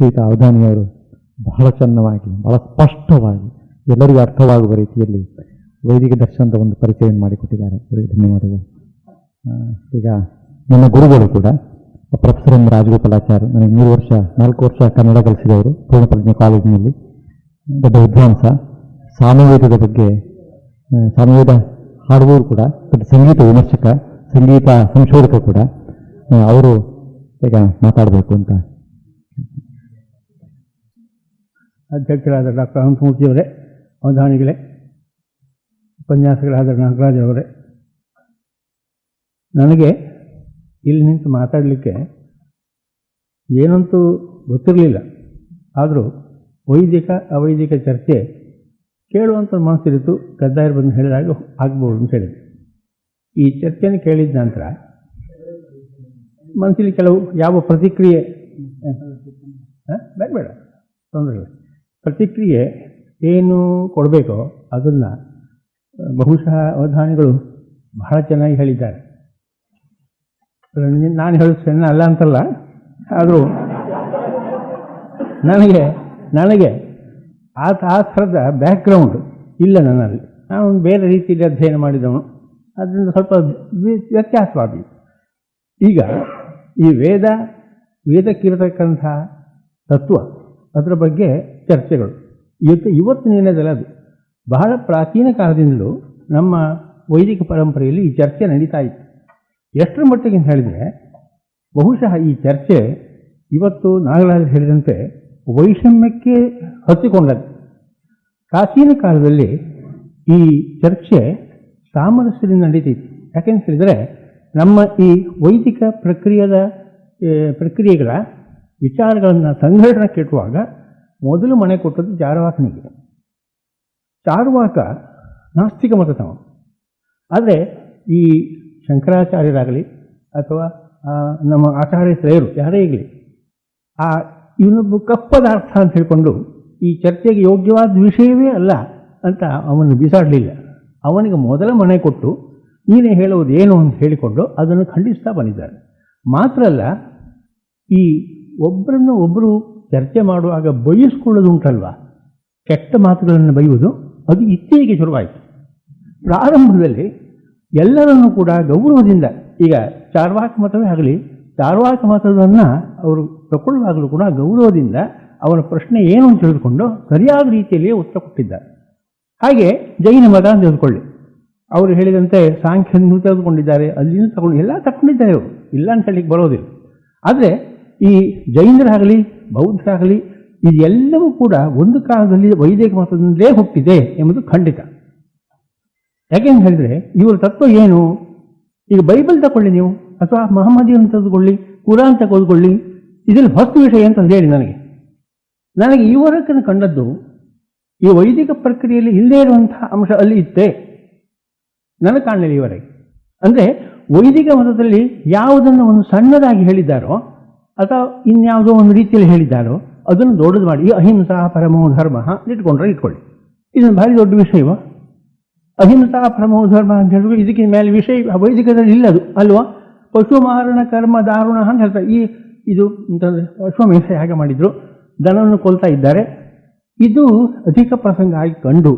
ಶ್ರೀಯುತ ಅವಧಾನಿಯವರು ಬಹಳ ಚೆನ್ನವಾಗಿ ಬಹಳ ಸ್ಪಷ್ಟವಾಗಿ, ಎಲ್ಲರಿಗೂ ಅರ್ಥವಾಗುವ ರೀತಿಯಲ್ಲಿ ವೈದಿಕ ದರ್ಶನದ ಒಂದು ಪರಿಚಯವನ್ನು ಮಾಡಿಕೊಟ್ಟಿದ್ದಾರೆ. ಅವರಿಗೆ ಧನ್ಯವಾದಗಳು. ಈಗ ನನ್ನ ಗುರುಗಳು ಕೂಡ, ಪ್ರೊಫೆಸರ್ ಎಂ ರಾಜಗೋಪಾಲಾಚಾರ್ಯ, ನನಗೆ ಮೂರು ವರ್ಷ, ನಾಲ್ಕು ವರ್ಷ ಕನ್ನಡ ಕಲಿಸಿದವರು, ಪೂರ್ಣಪ್ರಜ್ಞೆ ಕಾಲೇಜಿನಲ್ಲಿ. ದೊಡ್ಡ ವಿದ್ವಾಂಸ, ಸಾಮವೇದದ ಬಗ್ಗೆ ಸಾಮವೇದ ಹಾಡುವವರು ಕೂಡ, ದೊಡ್ಡ ಸಂಗೀತ ವಿಮರ್ಶಕ, ಸಂಗೀತ ಸಂಶೋಧಕ ಕೂಡ ಅವರು ಈಗ ಮಾತಾಡಬೇಕು ಅಂತ ಅಧ್ಯಕ್ಷರಾದ ಡಾಕ್ಟರ್ ಅನಂತಮೂರ್ತಿಯವರೇ ಅವಧಾನಿಗಳೇ, ಉಪನ್ಯಾಸಕರಾದ ನಾಗರಾಜ್ ಅವರೇ. ನನಗೆ ಇಲ್ಲಿ ನಿಂತು ಮಾತಾಡಲಿಕ್ಕೆ ಏನಂತೂ ಗೊತ್ತಿರಲಿಲ್ಲ. ಆದರೂ ವೈದಿಕ, ಅವೈದಿಕ ಚರ್ಚೆ ಕೇಳುವಂಥ ಮನಸ್ಸಿರಿತು, ಗದ್ದಾಯರು ಬಂದು ಹೇಳಿದಾಗ ಆಗ್ಬೋದು ಅಂತ ಹೇಳಿದೆ. ಈ ಚರ್ಚೆಯನ್ನು ಕೇಳಿದ ನಂತರ ಮನಸ್ಸಲ್ಲಿ ಕೆಲವು ಯಾವ ಪ್ರತಿಕ್ರಿಯೆ? ಬೇಡ ಬೇಡ, ತೊಂದರೆ ಇಲ್ಲ. ಪ್ರತಿಕ್ರಿಯೆ ಏನು ಕೊಡಬೇಕೋ ಅದನ್ನು ಬಹುಶಃ ಅವಧಾನಿಗಳು ಬಹಳ ಚೆನ್ನಾಗಿ ಹೇಳಿದ್ದಾರೆ. ನಾನು ಹೇಳೋದು ಸಣ್ಣ ಅಲ್ಲ ಅಂತಲ್ಲ, ಆದರೂ ನನಗೆ ನನಗೆ ಆ ಆ ಥರದ ಬ್ಯಾಕ್ಗ್ರೌಂಡ್ ಇಲ್ಲ ನನ್ನಲ್ಲಿ. ನಾನು ಬೇರೆ ರೀತಿಯಲ್ಲಿ ಅಧ್ಯಯನ ಮಾಡಿದವನು. ಅದರಿಂದ ಸ್ವಲ್ಪ ವ್ಯ- ವ್ಯತ್ಯಾಸವಾಗಿದೆ ಈಗ ಈ ವೇದ ವೇದಕ್ಕಿರತಕ್ಕಂಥ ತತ್ವ ಅದರ ಬಗ್ಗೆ ಚರ್ಚೆಗಳು. ಇವತ್ತು ಇವತ್ತು ನಿನ್ನೆದಲ್ಲ ಅದು. ಬಹಳ ಪ್ರಾಚೀನ ಕಾಲದಿಂದಲೂ ನಮ್ಮ ವೈದಿಕ ಪರಂಪರೆಯಲ್ಲಿ ಈ ಚರ್ಚೆ ನಡೀತಾ ಇತ್ತು. ಎಷ್ಟರ ಮಟ್ಟಿಗೆ ಹೇಳಿದರೆ, ಬಹುಶಃ ಈ ಚರ್ಚೆ ಇವತ್ತು ನಾಗರಾಜ್ ಹೇಳಿದಂತೆ ವೈಷಮ್ಯಕ್ಕೆ ಹತ್ತಿಕೊಂಡದ್ದು. ಪ್ರಾಚೀನ ಕಾಲದಲ್ಲಿ ಈ ಚರ್ಚೆ ಸಾಮರಸ್ಯದಿಂದ ನಡೀತಿತ್ತು. ಯಾಕೆಂತ ಹೇಳಿದರೆ, ನಮ್ಮ ಈ ವೈದಿಕ ಪ್ರಕ್ರಿಯದ ಪ್ರಕ್ರಿಯೆಗಳ ವಿಚಾರಗಳನ್ನು ಸಂಘಟನೆ ಕೆಟ್ಟುವಾಗ ಮೊದಲು ಮನೆ ಕೊಟ್ಟದ್ದು ಚಾರುವಾಕನಿಗೆ ಚಾರುವಾಕ ನಾಸ್ತಿಕ ಮತತವ ಆದರೆ ಈ ಶಂಕರಾಚಾರ್ಯರಾಗಲಿ ಅಥವಾ ನಮ್ಮ ಆಚಾರ್ಯ ಶ್ರೇಯರು ಯಾರೇ ಇರಲಿ, ಆ, ಇವನೊಬ್ಬ ಕಪ್ಪದಾರ್ಥ ಅಂತ ಹೇಳಿಕೊಂಡು ಈ ಚರ್ಚೆಗೆ ಯೋಗ್ಯವಾದ ವಿಷಯವೇ ಅಲ್ಲ ಅಂತ ಅವನು ಬಿಸಾಡಲಿಲ್ಲ. ಅವನಿಗೆ ಮೊದಲ ಮನೆ ಕೊಟ್ಟು ನೀನೇ ಹೇಳುವುದು ಏನು ಅಂತ ಹೇಳಿಕೊಂಡು ಅದನ್ನು ಖಂಡಿಸ್ತಾ ಬಂದಿದ್ದಾರೆ. ಮಾತ್ರ ಅಲ್ಲ, ಈ ಒಬ್ಬರನ್ನು ಒಬ್ಬರು ಚರ್ಚೆ ಮಾಡುವಾಗ ಬಯಸ್ಕೊಳ್ಳೋದುಂಟಲ್ವ? ಕೆಟ್ಟ ಮಾತುಗಳನ್ನು ಬೈಯುವುದು? ಅದು ಇತ್ತೀಚೆಗೆ ಶುರುವಾಯಿತು. ಪ್ರಾರಂಭದಲ್ಲಿ ಎಲ್ಲರನ್ನೂ ಕೂಡ ಗೌರವದಿಂದ, ಈಗ ಚಾರ್ವಾಕ ಮತವೇ ಆಗಲಿ, ಚಾರ್ವಾಕ ಮತವನ್ನು ಅವರು ತಗೊಳ್ಳುವಾಗಲೂ ಕೂಡ ಗೌರವದಿಂದ ಅವರ ಪ್ರಶ್ನೆ ಏನು ಅಂತ ತಿಳಿದುಕೊಂಡು ಸರಿಯಾದ ರೀತಿಯಲ್ಲಿಯೇ ಉತ್ತರ ಕೊಟ್ಟಿದ್ದಾರೆ ಹಾಗೆ ಜೈನ ಮತ ಅಂತ ತಿಳಿದುಕೊಳ್ಳಿ ಅವರು ಹೇಳಿದಂತೆ ಸಾಂಖ್ಯನ್ನು ತೆಗೆದುಕೊಂಡಿದ್ದಾರೆ ಅಲ್ಲಿಂದ ತಗೊಂಡು, ಎಲ್ಲ ತಗೊಂಡಿದ್ದಾರೆ ಅವರು ಇಲ್ಲ ಅಂತ ಹೇಳಿಕ್ಕೆ ಬರೋದಿಲ್ಲ. ಆದರೆ ಈ ಜೈನರಾಗಲಿ, ಬೌದ್ಧರಾಗಲಿ, ಇದೆಲ್ಲವೂ ಕೂಡ ಒಂದು ಕಾಲದಲ್ಲಿ ವೈದಿಕ ಮತದಿಂದಲೇ ಹುಟ್ಟಿದೆ ಎಂಬುದು ಖಂಡಿತ. ಯಾಕೆಂತ ಹೇಳಿದ್ರೆ, ಇವರ ತತ್ವ ಏನು? ಈಗ ಬೈಬಲ್ ತಗೊಳ್ಳಿ ನೀವು, ಅಥವಾ ಮಹಮ್ಮದಿಯನ್ನು ತೆಗೆದುಕೊಳ್ಳಿ, ಕುರಾನ್ ತೆಗೆದುಕೊಳ್ಳಿ, ಇದರಲ್ಲಿ ಹೊಸ ವಿಷಯ ಅಂತ ಹೇಳಿ ನನಗೆ. ನನಗೆ ಈವರೆಗೆ ಕಂಡದ್ದು, ಈ ವೈದಿಕ ಪ್ರಕ್ರಿಯೆಯಲ್ಲಿ ಇಲ್ಲದೇ ಇರುವಂತಹ ಅಂಶ ಅಲ್ಲಿ ಇತ್ತೇ. ನನಗೆ ಕಾಣಲಿಲ್ಲ ಇವರೆಗೆ ಅಂದರೆ ವೈದಿಕ ಮತದಲ್ಲಿ ಯಾವುದನ್ನು ಒಂದು ಸಣ್ಣದಾಗಿ ಹೇಳಿದ್ದಾರೋ ಅಥವಾ ಇನ್ಯಾವುದೋ ಒಂದು ರೀತಿಯಲ್ಲಿ ಹೇಳಿದ್ದಾರೋ, ಅದನ್ನು ದೊಡ್ಡದು ಮಾಡಿ ಅಹಿಂಸಾ ಪರಮೋ ಧರ್ಮ ಇಟ್ಕೊಂಡ್ರೆ ಇಟ್ಕೊಳ್ಳಿ. ಇದೊಂದು ಭಾರಿ ದೊಡ್ಡ ವಿಷಯವ. ಅಹಿಂಸಾ ಪರಮೋ ಧರ್ಮ ಅಂತ ಹೇಳಿದ್ರು ಇದಕ್ಕೆ ಮೇಲೆ ವಿಷಯ, ವೈದಿಕದಲ್ಲಿ ಇಲ್ಲ ಅದು, ಅಲ್ವಾ? ಪಶು ಮಾರಣ ಕರ್ಮ ದಾರುಣ ಅಂತ ಹೇಳ್ತಾರೆ. ಈ, ಇದು ಅಂತಂದರೆ ಅಶ್ವಮೇಶ ಹೇಗೆ ಮಾಡಿದ್ರು? ದನವನ್ನು ಕೊಲ್ತಾ ಇದ್ದಾರೆ. ಇದು ಅಧಿಕ ಪ್ರಸಂಗ ಆಗಿ ಕಂಡು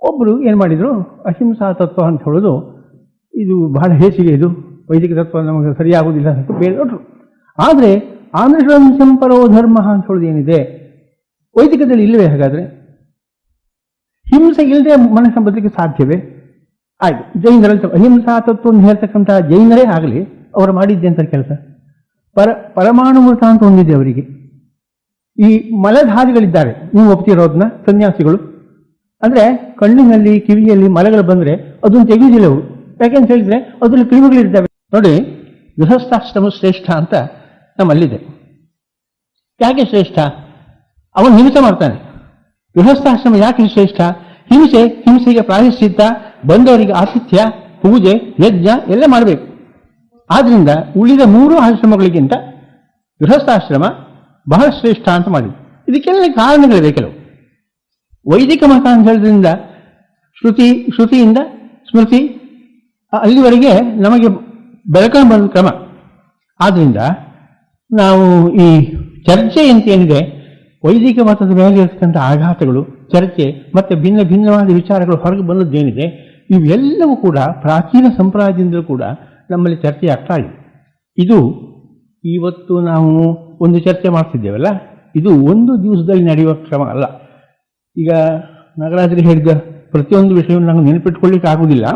ಒಬ್ಬರು ಏನು ಮಾಡಿದರು? ಅಹಿಂಸಾ ತತ್ವ ಅಂತ ಹೇಳೋದು, ಇದು ಬಹಳ ಹೆಚ್ಚಿಗೆ ಇದು. ವೈದಿಕ ತತ್ವ ನಮಗೆ ಸರಿಯಾಗುವುದಿಲ್ಲ ಅಂತ ಬೇರೆ ಹೊರಟರು ಆದರೆ ಆಂಧ್ರಶಂಸಂ ಪರೋ ಧರ್ಮ ಅಂತ ಹೇಳೋದು ಏನಿದೆ? ವೈದಿಕದಲ್ಲಿ ಇಲ್ಲವೇ ಹಾಗಾದರೆ? ಹಿಂಸೆ ಇಲ್ಲದೆ ಮನುಷ್ಯ ಬದಲಿಕ್ಕೆ ಸಾಧ್ಯವೇ? ಆಯ್ತು, ಜೈನರಲ್ಲಿ ಅಹಿಂಸಾ ತತ್ವ ಹೇಳ್ತಕ್ಕಂಥ ಜೈನರೇ ಆಗಲಿ, ಅವರು ಮಾಡಿದ್ದೆ ಅಂತ ಕೆಲಸ. ಪರ ಪರಮಾಣು ಮೃತ ಅಂತ ಹೊಂದಿದೆ ಅವರಿಗೆ. ಈ ಮಲಧಾರಿಗಳಿದ್ದಾರೆ, ನೀವು ಒಪ್ತಿರೋದನ್ನ, ಸನ್ಯಾಸಿಗಳು. ಅಂದ್ರೆ ಕಣ್ಣಿನಲ್ಲಿ, ಕಿವಿಯಲ್ಲಿ ಮಲಗಳು ಬಂದ್ರೆ ಅದನ್ನು ತೆಗೆಯುವುದಿಲ್ಲ ಅವರು ಯಾಕೆಂತ ಹೇಳಿದ್ರೆ, ಅದ್ರಲ್ಲಿ ಕ್ರಿಮಿಗಳಿರ್ತವೆ ನೋಡಿ, ಗೃಹಸ್ಥಾಶ್ರಮ ಶ್ರೇಷ್ಠ ಅಂತ ನಮ್ಮಲ್ಲಿದೆ. ಯಾಕೆ ಶ್ರೇಷ್ಠ? ಅವನು ಹಿಂಸೆ ಮಾಡ್ತಾನೆ. ಗೃಹಸ್ಥಾಶ್ರಮ ಯಾಕೆ ಶ್ರೇಷ್ಠ? ಹಿಂಸೆ, ಹಿಂಸೆಗೆ ಪ್ರಾಯಶ್ಚಿತ್ತ, ಬಂದವರಿಗೆ ಆತಿಥ್ಯ, ಪೂಜೆ, ಯಜ್ಞ ಎಲ್ಲ ಮಾಡಬೇಕು. ಆದ್ರಿಂದ ಉಳಿದ ಮೂರು ಆಶ್ರಮಗಳಿಗಿಂತ ಗೃಹಸ್ಥಾಶ್ರಮ ಬಹಳ ಶ್ರೇಷ್ಠ ಅಂತ ಮಾಡಿದ್ರು. ಇದಕ್ಕೆಲ್ಲ ಕಾರಣಗಳಿವೆ ಕೆಲವು. ವೈದಿಕ ಮತ ಅಂತ ಹೇಳಿದ್ರಿಂದ ಶ್ರುತಿ, ಶ್ರುತಿಯಿಂದ ಸ್ಮೃತಿ ಅಲ್ಲಿವರೆಗೆ ನಮಗೆ ಬೆಳಕೊಂಡು ಬಂದ ಕ್ರಮ. ಆದ್ರಿಂದ ನಾವು ಈ ಚರ್ಚೆ ಅಂತ ಏನಿದೆ, ವೈದಿಕ ಮತದ ಮೇಲೆ ಇರತಕ್ಕಂಥ ಆಘಾತಗಳು, ಚರ್ಚೆ ಮತ್ತೆ ಭಿನ್ನ ಭಿನ್ನವಾದ ವಿಚಾರಗಳು ಹೊರಗೆ ಬಂದದ್ದೇನಿದೆ ಇವೆಲ್ಲವೂ ಕೂಡ ಪ್ರಾಚೀನ ಸಂಪ್ರದಾಯದಿಂದಲೂ ಕೂಡ ನಮ್ಮಲ್ಲಿ ಚರ್ಚೆ ಆಗ್ತಾ ಇದೆ. ಇದು ಇವತ್ತು ನಾವು ಒಂದು ಚರ್ಚೆ ಮಾಡ್ತಿದ್ದೇವಲ್ಲ, ಇದು ಒಂದು ದಿವಸದಲ್ಲಿ ನಡೆಯುವ ಕ್ರಮ ಅಲ್ಲ. ಈಗ ನಾಗರಾಜರು ಹೇಳಿದ ಪ್ರತಿಯೊಂದು ವಿಷಯವನ್ನು ನಾವು ನೆನಪಿಟ್ಕೊಳ್ಳಿಕ್ಕೆ ಆಗುವುದಿಲ್ಲ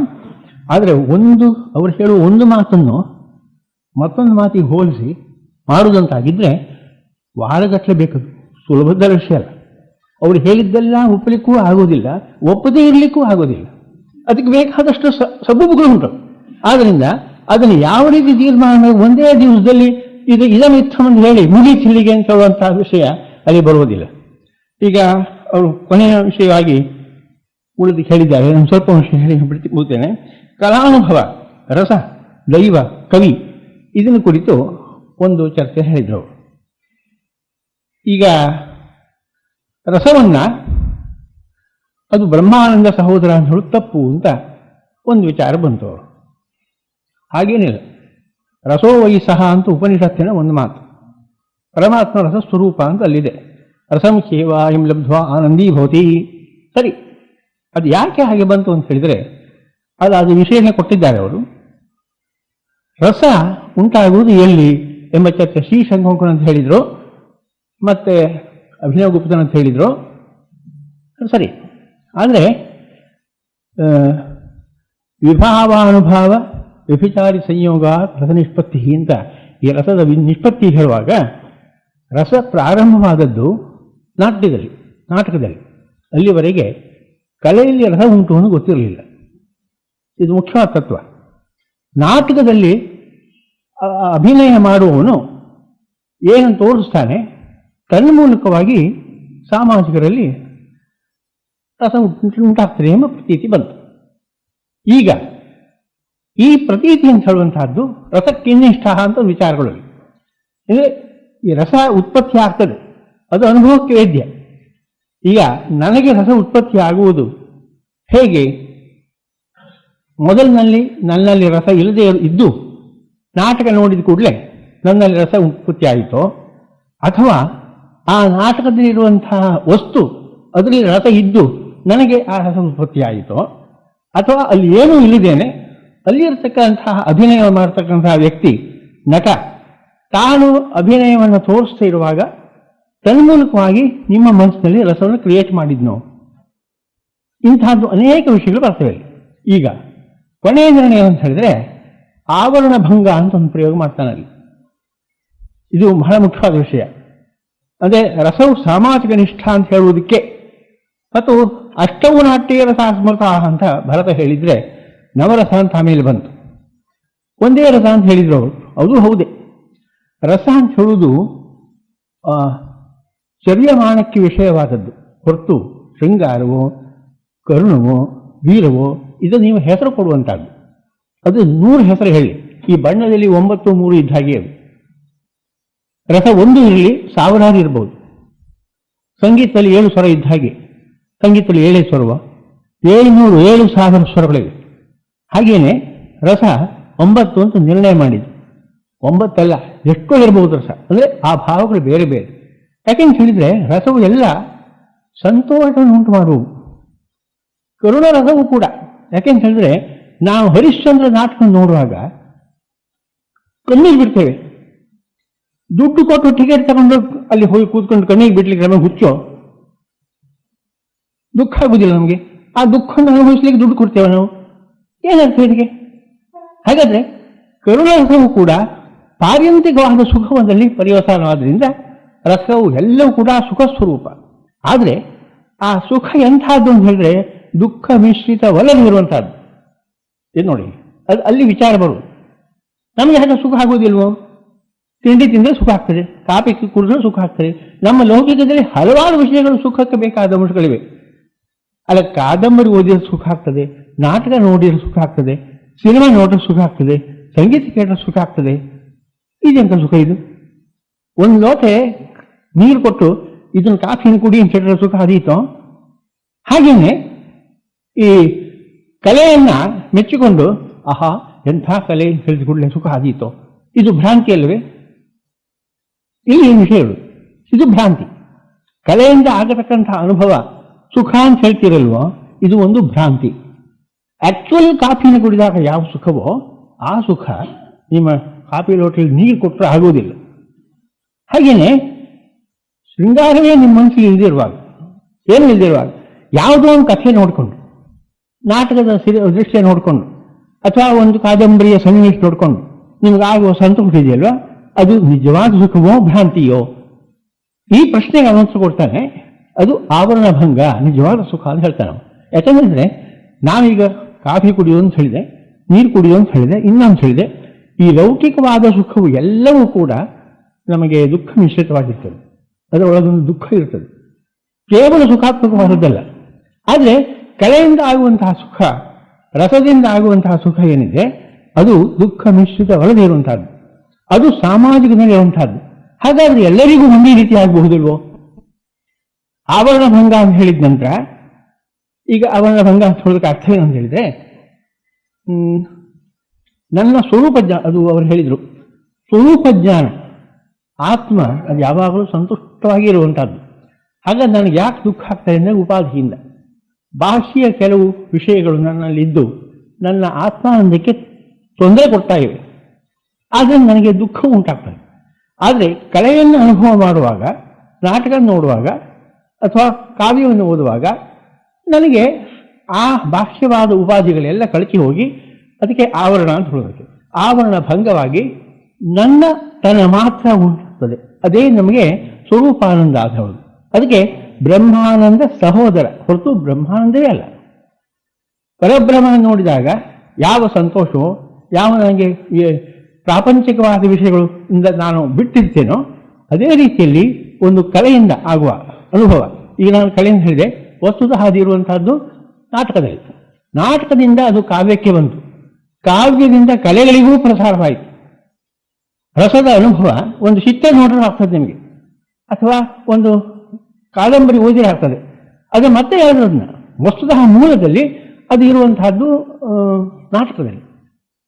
ಆದರೆ ಒಂದು, ಅವರು ಹೇಳುವ ಒಂದು ಮಾತನ್ನು ಮತ್ತೊಂದು ಮಾತಿಗೆ ಹೋಲಿಸಿ ಮಾಡುವುದಂತಾಗಿದ್ದರೆ ವಾರಗಟ್ಟಲೆ ಬೇಕು ಸುಲಭದ ವಿಷಯ ಅಲ್ಲ. ಅವರು ಹೇಳಿದ್ದೆಲ್ಲ ಒಪ್ಪಲಿಕ್ಕೂ ಆಗೋದಿಲ್ಲ, ಒಪ್ಪದೇ ಇರಲಿಕ್ಕೂ ಆಗೋದಿಲ್ಲ. ಅದಕ್ಕೆ ಬೇಕಾದಷ್ಟು ಸಬೂಬುಗಳು ಉಂಟು. ಆದ್ದರಿಂದ ಅದನ್ನು ಯಾವ ರೀತಿ ತೀರ್ಮಾನ ಒಂದೇ ದಿವಸದಲ್ಲಿ ಇದು ಇದಮಿತ್ತಮಂದು ಹೇಳಿ ಮುಗೀತಿಲ್ಲಿಗೆ ಅಂತ ಹೇಳುವಂತಹ ವಿಷಯ ಅಲ್ಲಿ ಬರುವುದಿಲ್ಲ. ಈಗ ಅವರು ಕೊನೆಯ ವಿಷಯವಾಗಿ ಉಳಿದು ಹೇಳಿದ್ದಾರೆ. ನಾನು ಸ್ವಲ್ಪ ವಿಷಯ ಹೇಳಿ ಬಿಡ್ತಿ ಮುಗ್ತೇನೆ ಕಲಾನುಭವ, ರಸ, ದೈವ, ಕವಿ, ಇದನ್ನು ಕುರಿತು ಒಂದು ಚರ್ಚೆ ಹೇಳಿದರು. ಈಗ ರಸವನ್ನ ಅದು ಬ್ರಹ್ಮಾನಂದ ಸಹೋದರ ಅಂತ ಹೇಳಿ ತಪ್ಪು ಅಂತ ಒಂದು ವಿಚಾರ ಬಂತು. ಅವರು ಹಾಗೇನಿಲ್ಲ. ರಸೋ ವಯಸ್ಸಹ ಸಹ ಅಂತ ಉಪನಿಷತ್ತಿನ ಒಂದು ಮಾತು. ಪರಮಾತ್ಮ ರಸ ಸ್ವರೂಪ ಅಂತ ಅಲ್ಲಿದೆ. ರಸಂ ಸೇವಾ ಎಂ ಲಬ್ಧ್ವಾ ಆನಂದಿ ಸರಿ. ಅದು ಯಾಕೆ ಹಾಗೆ ಬಂತು ಅಂತ ಹೇಳಿದರೆ ಅದು ಅದು ವಿಷಯನೇ ಕೊಟ್ಟಿದ್ದಾರೆ ಅವರು. ರಸ ಉಂಟಾಗುವುದು ಎಲ್ಲಿ? ಎಂಬ ಚರ್ಚೆ ಶ್ರೀ ಶಂಕಂಕನ್ ಅಂತ ಹೇಳಿದ್ರು. ಮತ್ತೆ ಅಭಿನವ್ ಗುಪ್ತನ್ ಅಂತ ಹೇಳಿದ್ರು. ಸರಿ. ಆದರೆ ವಿಭಾವಾನುಭಾವ, ವ್ಯಭಿಚಾರಿ ಸಂಯೋಗ, ರಸ ನಿಷ್ಪತ್ತಿ ಅಂತ ಈ ರಸದ ನಿಷ್ಪತ್ತಿ ಹೇಳುವಾಗ, ರಸ ಪ್ರಾರಂಭವಾದದ್ದು ನಾಟ್ಯದಲ್ಲಿ, ನಾಟಕದಲ್ಲಿ. ಅಲ್ಲಿವರೆಗೆ ಕಲೆಯಲ್ಲಿ ರಸ ಉಂಟು ಅನ್ನೋದು ಗೊತ್ತಿರಲಿಲ್ಲ. ಇದು ಮುಖ್ಯವಾದ ತತ್ವ. ನಾಟಕದಲ್ಲಿ ಅಭಿನಯ ಮಾಡುವವನು ಏನು ತೋರಿಸ್ತಾನೆ ತನ್ಮೂಲಕವಾಗಿ ಸಾಮಾಜಿಕರಲ್ಲಿ ರಸ ಉಂಟು- ಉಂಟಾಗ್ತದೆ ಎಂಬ ಪ್ರತೀತಿ ಬಂತು. ಈಗ ಈ ಪ್ರತೀತಿ ಅಂತ ಹೇಳುವಂತಹದ್ದು ರಸಕ್ಕಿನ್ನಿಷ್ಟ ಅಂತ ವಿಚಾರಗಳು ಅಂದರೆ ಈ ರಸ ಉತ್ಪತ್ತಿ ಆಗ್ತದೆ. ಅದು ಅನುಭವಕ್ಕೆ ವೇದ್ಯ. ಈಗ ನನಗೆ ರಸ ಉತ್ಪತ್ತಿ ಆಗುವುದು ಹೇಗೆ? ಮೊದಲಿನಲ್ಲಿ ನನ್ನಲ್ಲಿ ರಸ ಇಲ್ಲದೆ ಇದ್ದು ನಾಟಕ ನೋಡಿದ ಕೂಡಲೇ ನನ್ನಲ್ಲಿ ರಸ ಉತ್ಪತ್ತಿ ಆಯಿತೋ ಅಥವಾ ಆ ನಾಟಕದಲ್ಲಿರುವಂತಹ ವಸ್ತು ಅದರಲ್ಲಿ ರಸ ಇದ್ದು ನನಗೆ ಆ ರಸ ಉತ್ಪತ್ತಿ ಆಯಿತೋ ಅಥವಾ ಅಲ್ಲಿ ಏನೂ ಇಲ್ಲಿದ್ದೇನೆ ಅಲ್ಲಿರ್ತಕ್ಕಂತಹ ಅಭಿನಯ ಮಾಡ್ತಕ್ಕಂತಹ ವ್ಯಕ್ತಿ, ನಟ, ತಾನು ಅಭಿನಯವನ್ನು ತೋರಿಸ್ತಾ ಇರುವಾಗ ತನ್ಮೂಲಕವಾಗಿ ನಿಮ್ಮ ಮನಸ್ಸಿನಲ್ಲಿ ರಸವನ್ನು ಕ್ರಿಯೇಟ್ ಮಾಡಿದ್ನು? ಇಂತಹದ್ದು ಅನೇಕ ವಿಷಯಗಳು ಬರ್ತವೆ. ಈಗ ಕೊನೆಯ ನಿರ್ಣಯ ಅಂತ ಹೇಳಿದ್ರೆ ಆವರಣ ಭಂಗ ಅಂತ ಒಂದು ಪ್ರಯೋಗ ಮಾಡ್ತಾನೆ ಅಲ್ಲಿ. ಇದು ಬಹಳ ಮುಖ್ಯವಾದ ವಿಷಯ. ಅದೇ ರಸವು ಸಾಮಾಜಿಕ ನಿಷ್ಠ ಅಂತ ಹೇಳುವುದಕ್ಕೆ, ಮತ್ತು ಅಷ್ಟವು ನಾಟ್ಯ ರಸ ಸ್ಮೃತ ಅಂತ ಭರತ ಹೇಳಿದ್ರೆ ನವರಸ ಅಂತ ಆಮೇಲೆ ಬಂತು. ಒಂದೇ ರಸ ಅಂತ ಹೇಳಿದ್ರು ಅವರು. ಅದು ಹೌದೇ. ರಸ ಅಂತ ಹೇಳುವುದು ಚರ್ಯಮಾನಕ್ಕೆ ವಿಷಯವಾದದ್ದು. ಹೊರತು ಶೃಂಗಾರವೋ, ಕರುಣವೋ, ವೀರವೋ, ಇದು ನೀವು ಹೆಸರು ಕೊಡುವಂತಹದ್ದು. ಅದು ನೂರು ಹೆಸರು ಹೇಳಿ. ಈ ಬಣ್ಣದಲ್ಲಿ ಒಂಬತ್ತು, ಮೂರು ಇದ್ದ ಹಾಗೆ ಅದು. ರಸ ಒಂದು ಇರಲಿ, ಸಾವಿರಾರು ಇರಬಹುದು ಸಂಗೀತದಲ್ಲಿ ಏಳು ಸ್ವರ ಇದ್ದ ಹಾಗೆ. ಸಂಗೀತದಲ್ಲಿ ಏಳೇ ಸ್ವರವ. ಏಳುನೂರು, ಏಳು ಸಾವಿರ ಸ್ವರಗಳಿವೆ. ಹಾಗೇನೆ ರಸ ಒಂಬತ್ತು ಅಂತ ನಿರ್ಣಯ ಮಾಡಿದ್ದು. ಒಂಬತ್ತಲ್ಲ, ಎಷ್ಟೋ ಇರಬಹುದು ರಸ. ಅಂದರೆ ಆ ಭಾವಗಳು ಬೇರೆ ಬೇರೆ. ಯಾಕೆಂತ ಹೇಳಿದ್ರೆ ರಸವು ಎಲ್ಲ ಸಂತೋಷವನ್ನು ಉಂಟು ಮಾಡುವು ಕರುಣ ರಸವು ಕೂಡ. ಯಾಕೆಂತ ಹೇಳಿದ್ರೆ ನಾವು ಹರಿಶ್ಚಂದ್ರ ನಾಟಕ ನೋಡುವಾಗ ಕಣ್ಣಿಗೆ ಬಿಡ್ತೇವೆ. ದುಡ್ಡು ಕೊಟ್ಟು ಟಿಕೆಟ್ ತಗೊಂಡು ಅಲ್ಲಿ ಹೋಗಿ ಕೂತ್ಕೊಂಡು ಕಣ್ಣಿಗೆ ಬಿಡ್ಲಿಕ್ಕೆ ನಮಗೆ ಹುಚ್ಚೋ. ದುಃಖ ಆಗುದಿಲ್ಲ ನಮಗೆ. ಆ ದುಃಖವನ್ನು ಅನುಭವಿಸ್ಲಿಕ್ಕೆ ದುಡ್ಡು ಕೊಡ್ತೇವೆ ನಾವು. ಏನರ್ಥ ಇದಕ್ಕೆ? ಹಾಗಾದ್ರೆ ಕರುಣರಸವು ಕೂಡ ಪಾರ್ಯಂತಿಕವಾದ ಸುಖವದಲ್ಲಿ ಪರ್ಯವಸಾನವಾದ್ರಿಂದ ರಸವು ಎಲ್ಲವೂ ಕೂಡ ಸುಖ ಸ್ವರೂಪ. ಆದರೆ ಆ ಸುಖ ಎಂಥದ್ದು ಅಂತ ಹೇಳಿದ್ರೆ ದುಃಖ ಮಿಶ್ರಿತವಲ್ಲದಿರುವಂತಹದ್ದು ಇದು ನೋಡಿ. ಅದು ಅಲ್ಲಿ ವಿಚಾರ ಬರುವುದು ನಮಗೆ ಹಾಗೆ ಸುಖ ಆಗೋದಿಲ್ವೋ? ತಿಂಡಿ ತಿಂದರೆ ಸುಖ ಆಗ್ತದೆ. ಕಾಫಿ ಕುಡಿದ್ರೆ ಸುಖ ಆಗ್ತದೆ. ನಮ್ಮ ಲೌಕಿಕದಲ್ಲಿ ಹಲವಾರು ವಿಷಯಗಳು ಸುಖಕ್ಕೆ ಬೇಕಾದ ಅಂಶಗಳಿವೆ. ಅಲ್ಲ, ಕಾದಂಬರಿ ಓದಿದ್ರೆ ಸುಖ ಆಗ್ತದೆ. ನಾಟಕ ನೋಡಿದ್ರೆ ಸುಖ ಆಗ್ತದೆ. ಸಿನಿಮಾ ನೋಡಿದ್ರೆ ಸುಖ ಆಗ್ತದೆ. ಸಂಗೀತ ಕೇಳಿದ್ರೆ ಸುಖ ಆಗ್ತದೆ. ಇದೆಂತ ಸುಖ ಇದು? ಒಂದು ಲೋಟೆ ನೀರು ಕೊಟ್ಟು ಇದನ್ನು ಕಾಫಿನ ಕುಡಿ ಅಂತ ಹೇಳಿದ್ರೆ ಸುಖ ಅದೀತೋ ಹಾಗೇನೆ ಈ ಕಲೆಯನ್ನ ಮೆಚ್ಚಿಕೊಂಡು, ಆಹಾ, ಎಂಥ ಕಲೆ? ಹೇಳಿದ ಸುಖ ಆದೀತೋ. ಇದು ಭ್ರಾಂತಿ ಅಲ್ವೇ? ಇಲ್ಲಿ ಏನು ವಿಷಯಗಳು ಇದು ಭ್ರಾಂತಿ. ಕಲೆಯಿಂದ ಆಗತಕ್ಕಂಥ ಅನುಭವ ಸುಖ ಅಂತ ಹೇಳ್ತಿರಲ್ವೋ, ಇದು ಒಂದು ಭ್ರಾಂತಿ. ಆಕ್ಚುಯಲ್ ಕಾಫಿನ ಕುಡಿದಾಗ ಯಾವ ಸುಖವೋ, ಆ ಸುಖ ನಿಮ್ಮ ಕಾಫಿ ಲೋಟಲ್ಲಿ ನೀರು ಕೊಟ್ಟರೆ ಆಗೋದಿಲ್ಲ. ಹಾಗೇನೆ ಶೃಂಗಾರವೇ ನಿಮ್ಮ ಮನಸ್ಸಿಗೆ ಇಲ್ದಿರುವಾಗ, ಏನು ಇಲ್ದಿರುವಾಗ ಯಾವುದೋ ಒಂದು ಕಥೆ ನೋಡಿಕೊಂಡು ನಾಟಕದ ದೃಶ್ಯ ನೋಡಿಕೊಂಡು, ಅಥವಾ ಒಂದು ಕಾದಂಬರಿಯ ಸನ್ನಿವೇಶ ನೋಡಿಕೊಂಡು ನಿಮಗಾಗುವ ಸಂತೋಷ ಇದೆಯಲ್ವಾ? ಅದು ನಿಜವಾದ ಸುಖವೋ, ಭ್ರಾಂತಿಯೋ? ಈ ಪ್ರಶ್ನೆಗೆ ಅನೌನ್ಸ್ ಕೊಡ್ತಾನೆ. ಅದು ಆವರಣ ಭಂಗ, ನಿಜವಾದ ಸುಖ ಅಂತ ಹೇಳ್ತಾನೆ ನಾವು ಯಾಕಂದ್ರೆ ನಾವೀಗ ಕಾಫಿ ಕುಡಿಯೋದು ಅಂತ ಹೇಳಿದೆ, ನೀರು ಕುಡಿಯೋ ಅಂತ ಹೇಳಿದೆ ಇನ್ನೊಂದು ಹೇಳಿದೆ, ಈ ಲೌಕಿಕವಾದ ಸುಖವು ಎಲ್ಲವೂ ಕೂಡ ನಮಗೆ ದುಃಖ ಮಿಶ್ರಿತವಾಗಿರ್ತದೆ. ಅದರೊಳಗೊಂದು ದುಃಖ ಇರ್ತದೆ. ಕೇವಲ ಸುಖಾತ್ಮಕವಾದದ್ದಲ್ಲ. ಆದರೆ ಕಲೆಯಿಂದ ಆಗುವಂತಹ ಸುಖ, ರಸದಿಂದ ಆಗುವಂತಹ ಸುಖ ಏನಿದೆ, ಅದು ದುಃಖ ಮಿಶ್ರಿತವಲ್ಲದೆ ಇರುವಂತಹದ್ದು. ಅದು ಸಾಮಾಜಿಕದಲ್ಲಿ ಇರುವಂತಹದ್ದು. ಹಾಗಾದ್ರೆ ಎಲ್ಲರಿಗೂ ಒಂದೇ ರೀತಿ ಆಗಬಹುದಿಲ್ವೋ? ಆವರಣ ಭಂಗ ಅಂತ ಹೇಳಿದ ನಂತರ, ಈಗ ಆವರಣ ಭಂಗ ಅಂತ ಹೇಳೋದಕ್ಕೆ ಅರ್ಥ ಏನು ಅಂತ ಹೇಳಿದ್ರೆ ನನ್ನ ಸ್ವರೂಪ ಜ್ಞಾನ ಅದು ಅವರು ಹೇಳಿದರು, ಸ್ವರೂಪ ಜ್ಞಾನ, ಆತ್ಮ, ಅದು ಯಾವಾಗಲೂ ಸಂತುಷ್ಟವಾಗಿ ಇರುವಂತಹದ್ದು. ಹಾಗಾದ್ರೆ ನನಗೆ ಯಾಕೆ ದುಃಖ ಆಗ್ತದೆ ಅಂದರೆ ಉಪಾಧಿಯಿಂದ. ಬಾಹ್ಯ ಕೆಲವು ವಿಷಯಗಳು ನನ್ನಲ್ಲಿದ್ದು ನನ್ನ ಆತ್ಮಾನಂದಕ್ಕೆ ತೊಂದರೆ ಕೊಡ್ತಾ ಇವೆ. ಆದರೆ ನನಗೆ ದುಃಖ ಉಂಟಾಗ್ತದೆ ಆದರೆ ಕಲೆಯನ್ನು ಅನುಭವ ಮಾಡುವಾಗ, ನಾಟಕ ನೋಡುವಾಗ ಅಥವಾ ಕಾವ್ಯವನ್ನು ಓದುವಾಗ ನನಗೆ ಆ ಬಾಹ್ಯವಾದ ಉಪಾಧಿಗಳೆಲ್ಲ ಕಳಚಿ ಹೋಗಿ ಅದಕ್ಕೆ ಆವರಣ ಅಂತ ಹೇಳೋದಕ್ಕೆ. ಆವರಣ ಭಂಗವಾಗಿ ನನ್ನ ತನ ಮಾತ್ರ ಉಂಟಾಗ್ತದೆ. ಅದೇ ನಮಗೆ ಸ್ವರೂಪಾನಂದ ಹೇಳೋದು ಅದಕ್ಕೆ ಬ್ರಹ್ಮಾನಂದ ಸಹೋದರ. ಹೊರತು ಬ್ರಹ್ಮಾನಂದವೇ ಅಲ್ಲ. ಪರಬ್ರಹ್ಮ ನೋಡಿದಾಗ ಯಾವ ಸಂತೋಷವೋ, ಯಾವ ನನಗೆ ಪ್ರಾಪಂಚಿಕವಾದ ವಿಷಯಗಳು ಇಂದ ನಾನು ಬಿಟ್ಟಿರ್ತೇನೋ, ಅದೇ ರೀತಿಯಲ್ಲಿ ಒಂದು ಕಲೆಯಿಂದ ಆಗುವ ಅನುಭವ. ಈಗ ನಾನು ಕಲೆಯಿಂದ ಹೇಳಿದೆ, ವಸ್ತುತಃ ಅದಿರುವಂತಹದ್ದು ನಾಟಕದಲ್ಲಿ. ನಾಟಕದಿಂದ ಅದು ಕಾವ್ಯಕ್ಕೆ ಬಂತು. ಕಾವ್ಯದಿಂದ ಕಲೆಗಳಿಗೂ ಪ್ರಸಾರವಾಯಿತು. ರಸದ ಅನುಭವ, ಒಂದು ಚಿತ್ರ ನೋಡಲು ಆಗ್ತದೆ ನಿಮಗೆ. ಅಥವಾ ಒಂದು ಕಾದಂಬರಿ ಓದಿ ಹಾಕ್ತದೆ ಅದು ಮತ್ತೆ ಅದನ್ನ ವಸ್ತುತಃ ಮೂಲದಲ್ಲಿ ಅದು ಇರುವಂತಹದ್ದು ನಾಟಕದಲ್ಲಿ,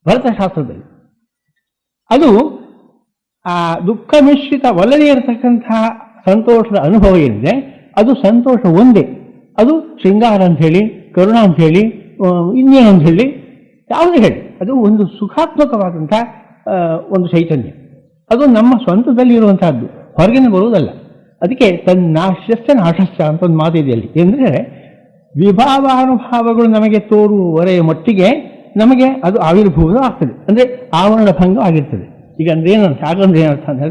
ಭರತಶಾಸ್ತ್ರದಲ್ಲಿ. ಅದು, ಆ, ದುಃಖ ಮಿಶ್ರಿತ ಒಲ್ಲದೇ ಇರತಕ್ಕಂತಹ ಸಂತೋಷದ ಅನುಭವ ಏನಿದೆ, ಅದು ಸಂತೋಷ ಒಂದೇ. ಅದು ಶೃಂಗಾರ ಅಂತ ಹೇಳಿ, ಕರುಣ ಅಂತ ಹೇಳಿ ಇನ್ನೇನು ಅಂತ ಹೇಳಿ, ಯಾವುದೇ ಹೇಳಿ. ಅದು ಒಂದು ಸುಖಾತ್ಮಕವಾದಂಥ ಒಂದು ಚೈತನ್ಯ. ಅದು ನಮ್ಮ ಸ್ವಂತದಲ್ಲಿ ಇರುವಂತಹದ್ದು ಹೊರಗಿನ ಬರುವುದಲ್ಲ. ಅದಕ್ಕೆ ತನ್ನ ನಾಶಸ್ಯ ಅಂತ ಒಂದು ಮಾತಿದೆ ಅಲ್ಲಿ. ವಿಭಾವಾನುಭಾವಗಳು ನಮಗೆ ತೋರುವವರೆಯ ಮಟ್ಟಿಗೆ ನಮಗೆ ಅದು ಆವಿರ್ಭೂತ ಆಗ್ತದೆ. ಅಂದರೆ ಆವರಣ ಭಂಗ ಆಗಿರ್ತದೆ. ಈಗ ಅಂದ್ರೆ ಏನಂತ ಹಾಗಂದ್ರೆ ಏನರ್ಥ ಅಂತ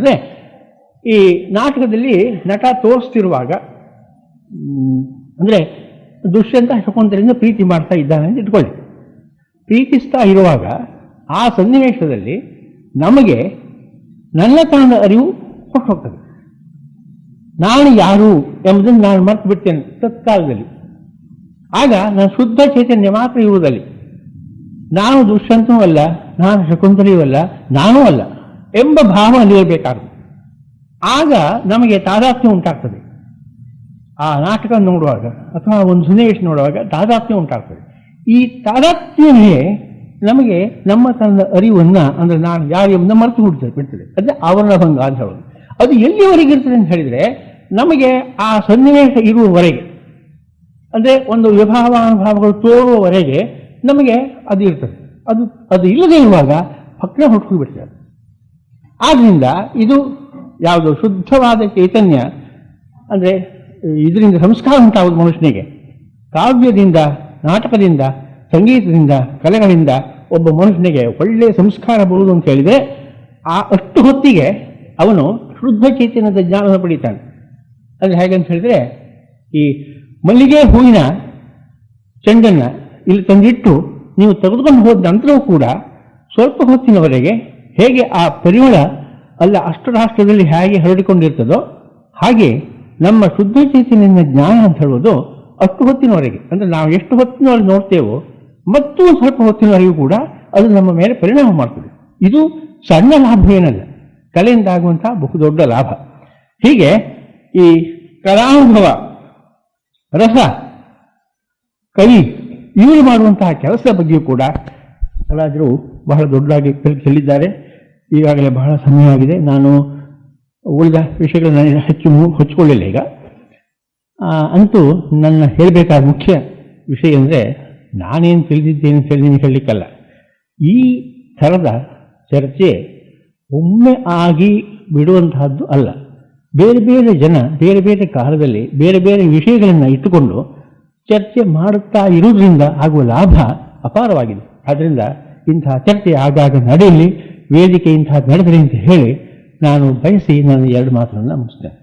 ಈ ನಾಟಕದಲ್ಲಿ ನಟ ತೋರಿಸ್ತಿರುವಾಗ ಅಂದರೆ ದುಷ್ಯಂತ ಶಕುಂತರಿಂದ ಪ್ರೀತಿ ಮಾಡ್ತಾ ಇದ್ದಾನೆ ಅಂತ ಇಟ್ಕೊಳ್ಳಿ. ಪ್ರೀತಿಸ್ತಾ ಇರುವಾಗ ಆ ಸನ್ನಿವೇಶದಲ್ಲಿ ನಮಗೆ ನನ್ನತನದ ಅರಿವು ಕೊಟ್ಟು ಹೋಗ್ತದೆ. ನಾನು ಯಾರು ಎಂಬುದನ್ನು ನಾನು ಮರ್ತು ಬಿಡ್ತೇನೆ ತತ್ಕಾಲದಲ್ಲಿ. ಆಗ ನಾನು ಶುದ್ಧ ಚೈತನ್ಯ ಮಾತ್ರ ಇರುವುದಲ್ಲಿ. ನಾನು ದುಷ್ಯಂತನೂ ಅಲ್ಲ, ನಾನು ಶಕುಂತಲೆಯೂ ಅಲ್ಲ, ನಾನೂ ಅಲ್ಲ ಎಂಬ ಭಾವ ಅಲ್ಲಿರಬೇಕಾಗುತ್ತೆ ಆಗ ನಮಗೆ ತಾದಾತ್ಮ್ಯ ಉಂಟಾಗ್ತದೆ. ಆ ನಾಟಕ ನೋಡುವಾಗ ಅಥವಾ ಒಂದು ಸನ್ನಿವೇಶ ನೋಡುವಾಗ ತಾದಾತ್ಮ್ಯ ಉಂಟಾಗ್ತದೆ. ಈ ತಾದಾತ್ಮ್ಯವೇ ನಮಗೆ ನಮ್ಮ ತನ್ನ ಅರಿವನ್ನು, ಅಂದರೆ ನಾನು ಯಾರು ಎಂಬುದನ್ನು ಮರೆತು ಬಿಡ್ತದೆ ಬಿಡ್ತದೆ. ಅದೇ ಆವರಣ ಭಂಗ ಅಂತ ಹೇಳೋದು ಅದು ಎಲ್ಲಿವರೆಗೆ ಇರ್ತದೆ ಅಂತ ಹೇಳಿದ್ರೆ ನಮಗೆ ಆ ಸನ್ನಿವೇಶ ಇರುವವರೆಗೆ, ಅಂದರೆ ಒಂದು ವಿಭಾವಾನುಭಾವಗಳು ತೋರುವವರೆಗೆ ನಮಗೆ ಅದು ಇರ್ತದೆ. ಅದು ಅದು ಇಲ್ಲದೆ ಇರುವಾಗ ಪಕ್ಕನೆ ಹುಟ್ಕೊಂಡ್ಬಿಡ್ತದೆ ಆದ್ದರಿಂದ ಇದು ಯಾವುದು ಶುದ್ಧವಾದ ಚೈತನ್ಯ, ಅಂದರೆ ಇದರಿಂದ ಸಂಸ್ಕಾರ ಉಂಟಾಗುವುದು ಮನುಷ್ಯನಿಗೆ. ಕಾವ್ಯದಿಂದ, ನಾಟಕದಿಂದ, ಸಂಗೀತದಿಂದ, ಕಲೆಗಳಿಂದ ಒಬ್ಬ ಮನುಷ್ಯನಿಗೆ ಒಳ್ಳೆಯ ಸಂಸ್ಕಾರ ಬರುವುದು ಅಂತ ಹೇಳಿದರೆ ಆ ಅಷ್ಟು ಹೊತ್ತಿಗೆ ಅವನು ಶುದ್ಧ ಚೈತನ್ಯದ ಜ್ಞಾನವನ್ನು ಪಡೀತಾನೆ. ಅಂದ್ರೆ ಹೇಗಂತ ಹೇಳಿದ್ರೆ, ಈ ಮಲ್ಲಿಗೆ ಹೂವಿನ ಚೆಂಡನ್ನ ಇಲ್ಲಿ ತಂದಿಟ್ಟು ನೀವು ತೆಗೆದುಕೊಂಡು ಹೋದ ನಂತರವೂ ಕೂಡ ಸ್ವಲ್ಪ ಹೊತ್ತಿನವರೆಗೆ ಹೇಗೆ ಆ ಪರಿಮಳ ಅಲ್ಲ ಅಷ್ಟು ರಾಷ್ಟ್ರದಲ್ಲಿ ಹೇಗೆ ಹರಡಿಕೊಂಡಿರ್ತದೋ, ಹಾಗೆ ನಮ್ಮ ಶುದ್ಧ ಚೈತನ್ಯದ ಜ್ಞಾನ ಅಂತ ಹೇಳುವುದು ಅಷ್ಟು ಹೊತ್ತಿನವರೆಗೆ. ಅಂದರೆ ನಾವು ಎಷ್ಟು ಹೊತ್ತಿನವರೆಗೆ ನೋಡ್ತೇವೋ, ಮತ್ತು ಸ್ವಲ್ಪ ಹೊತ್ತಿನವರೆಗೂ ಕೂಡ ಅದು ನಮ್ಮ ಮೇಲೆ ಪರಿಣಾಮ ಮಾಡ್ತದೆ. ಇದು ಸಣ್ಣ ಲಾಭವೇನಲ್ಲ ಕಲೆಯಿಂದ ಆಗುವಂತಹ ಬಹುದೊಡ್ಡ ಲಾಭ. ಹೀಗೆ ಈ ಕಲಾನುಭವ, ರಸ ಕವಿ ಇವರು ಮಾಡುವಂತಹ ಕೆಲಸ ಬಗ್ಗೆಯೂ ಕೂಡ ಕಲಾಜರು ಬಹಳ ದೊಡ್ಡದಾಗಿ ಚೆಲ್ಲಿದ್ದಾರೆ ಈಗಾಗಲೇ ಬಹಳ ಸಮಯವಾಗಿದೆ ನಾನು ಉಳಿದ ವಿಷಯಗಳನ್ನ ಹೆಚ್ಚು ಹಚ್ಕೊಳ್ಳಿಲ್ಲ ಈಗ. ಅಂತೂ ನನ್ನ ಹೇಳಬೇಕಾದ ಮುಖ್ಯ ವಿಷಯ ಅಂದರೆ ನಾನೇನು ತಿಳಿದಿದ್ದೇನೆ ಅಂತ ಹೇಳಿ ನಿಮಗೆ ಹೇಳಲಿಕ್ಕಲ್ಲ. ಈ ಥರದ ಚರ್ಚೆ ಒಮ್ಮೆ ಆಗಿ ಬಿಡುವಂತಹದ್ದು ಅಲ್ಲ. ಬೇರೆ ಬೇರೆ ಜನ, ಬೇರೆ ಬೇರೆ ಕಾಲದಲ್ಲಿ ಬೇರೆ ಬೇರೆ ವಿಷಯಗಳನ್ನು ಇಟ್ಟುಕೊಂಡು ಚರ್ಚೆ ಮಾಡುತ್ತಾ ಇರುವುದರಿಂದ ಆಗುವ ಲಾಭ ಅಪಾರವಾಗಿದೆ. ಆದ್ದರಿಂದ ಇಂತಹ ಚರ್ಚೆ ಆಗಾಗ ನಡೆಯಲಿ, ವೇದಿಕೆ ಇಂತಹ ನಡೆದರೆ ಅಂತ ಹೇಳಿ ನಾನು ಬಯಸಿ ನಾನು ಎರಡು ಮಾತನ್ನು ಮುಗಿಸ್ತೇನೆ.